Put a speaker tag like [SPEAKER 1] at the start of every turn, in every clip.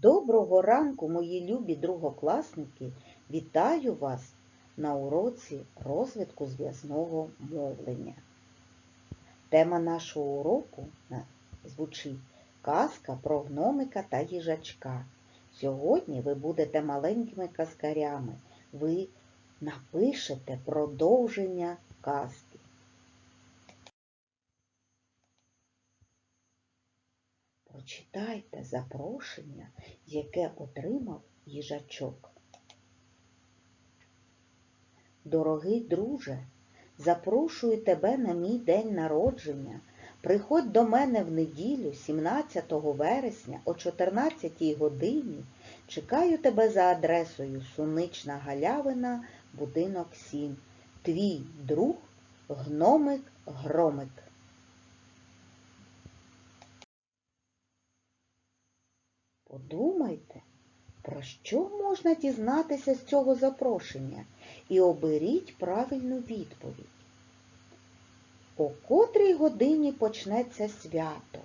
[SPEAKER 1] Доброго ранку, мої любі другокласники! Вітаю вас на уроці розвитку зв'язного мовлення. Тема нашого уроку звучить Казка про гномика та їжачка. Сьогодні ви будете маленькими казкарями. Ви напишете продовження казки. Прочитайте запрошення, яке отримав їжачок. Дорогий друже, запрошую тебе на мій день народження. Приходь до мене в неділю, 17 вересня о 14 годині. Чекаю тебе за адресою Сунична Галявина, будинок 7. Твій друг Гномик-Громик. Подумайте, про що можна дізнатися з цього запрошення і оберіть правильну відповідь. О котрій годині почнеться свято?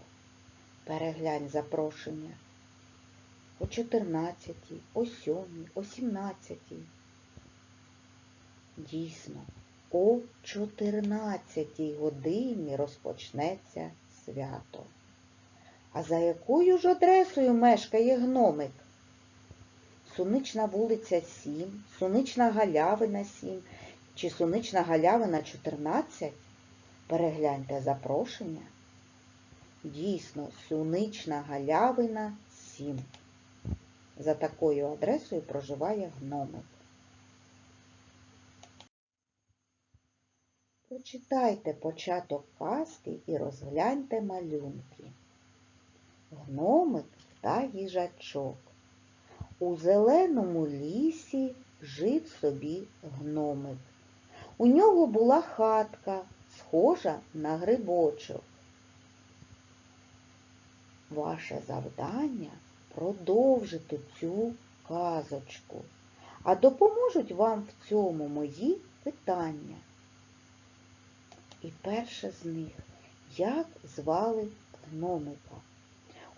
[SPEAKER 1] Переглянь запрошення. О 14, о 7, о 17. Дійсно, о 14 годині розпочнеться свято. А за якою ж адресою мешкає гномик? Сунична вулиця 7, Сунична Галявина 7 чи Сунична Галявина 14? Перегляньте запрошення. Дійсно, Сунична Галявина 7. За такою адресою проживає гномик. Прочитайте початок казки і розгляньте малюнки. Гномик та їжачок. У зеленому лісі жив собі гномик. У нього була хатка, схожа на грибочок. Ваше завдання продовжити цю казочку, а допоможуть вам в цьому мої питання. І перше з них, як звали гномика?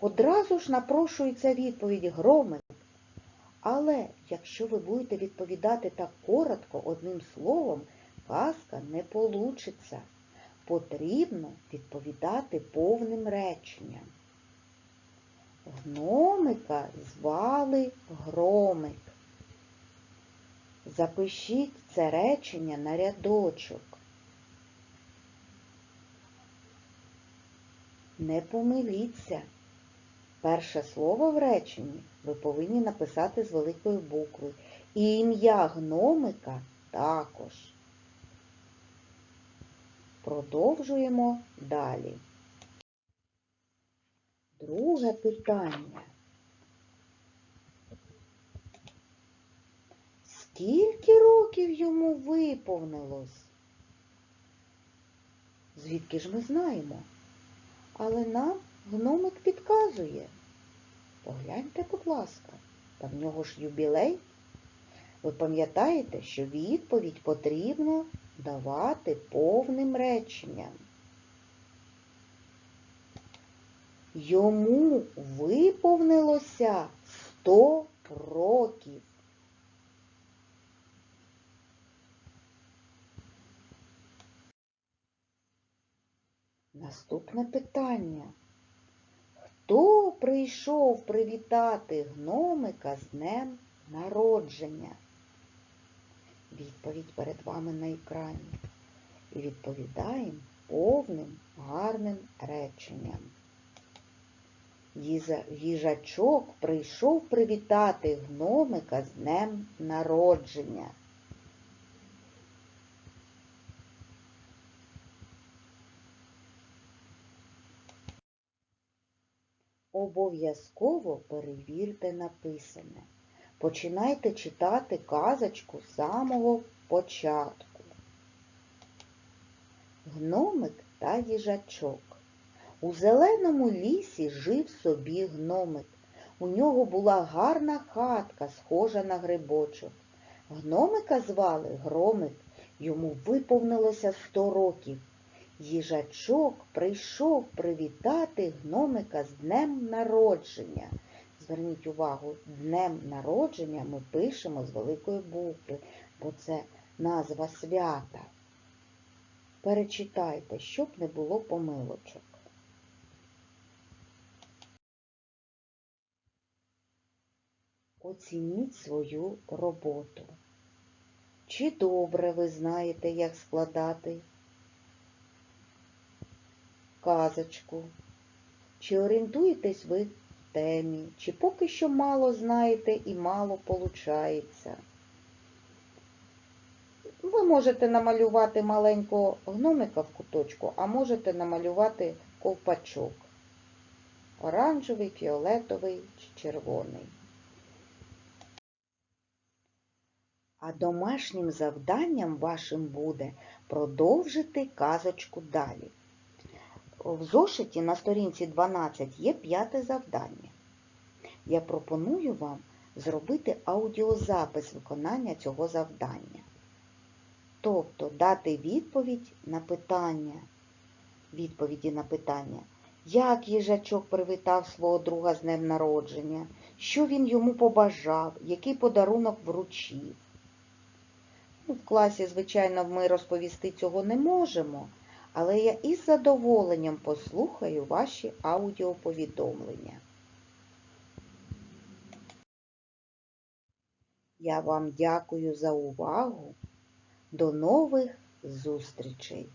[SPEAKER 1] Одразу ж напрошується відповідь громик. Але якщо ви будете відповідати так коротко одним словом, казка не получиться. Потрібно відповідати повним реченням. Гномика звали Громик. Запишіть це речення на рядочок. Не помиліться. Перше слово в реченні ви повинні написати з великої букви. І ім'я гномика також. Продовжуємо далі. Друге питання. Скільки років йому виповнилось? Звідки ж ми знаємо? Але нам гномик підказує. Погляньте, будь ласка, та в нього ж юбілей. Ви пам'ятаєте, що відповідь потрібно давати повним реченням. Йому виповнилося 100 років. Наступне питання. Хто прийшов привітати гномика з днем народження? Відповідь перед вами на екрані. І відповідаємо повним гарним реченням. Їжачок прийшов привітати гномика з днем народження. Обов'язково перевірте написане. Починайте читати казочку з самого початку. Гномик та їжачок. У зеленому лісі жив собі гномик. У нього була гарна хатка, схожа на грибочок. Гномика звали Громик. Йому виповнилося сто років. Їжачок прийшов привітати гномика з днем народження. Зверніть увагу, днем народження ми пишемо з великої букви, бо це назва свята. Перечитайте, щоб не було помилочок. Оцініть свою роботу. Чи добре ви знаєте, як складати казочку? Чи орієнтуєтесь ви в темі, чи поки що мало знаєте і мало получається? Ви можете намалювати маленького гномика в куточку, а можете намалювати ковпачок. Оранжевий, фіолетовий чи червоний. А домашнім завданням вашим буде продовжити казочку далі. В зошиті на сторінці 12 є п'яте завдання. Я пропоную вам зробити аудіозапис виконання цього завдання. Тобто дати відповідь на питання, відповіді на питання, як їжачок привітав свого друга з днем народження, що він йому побажав, який подарунок вручив. Ну, В класі, звичайно, ми розповісти цього не можемо, але я із задоволенням послухаю ваші аудіоповідомлення. Я вам дякую за увагу. До нових зустрічей!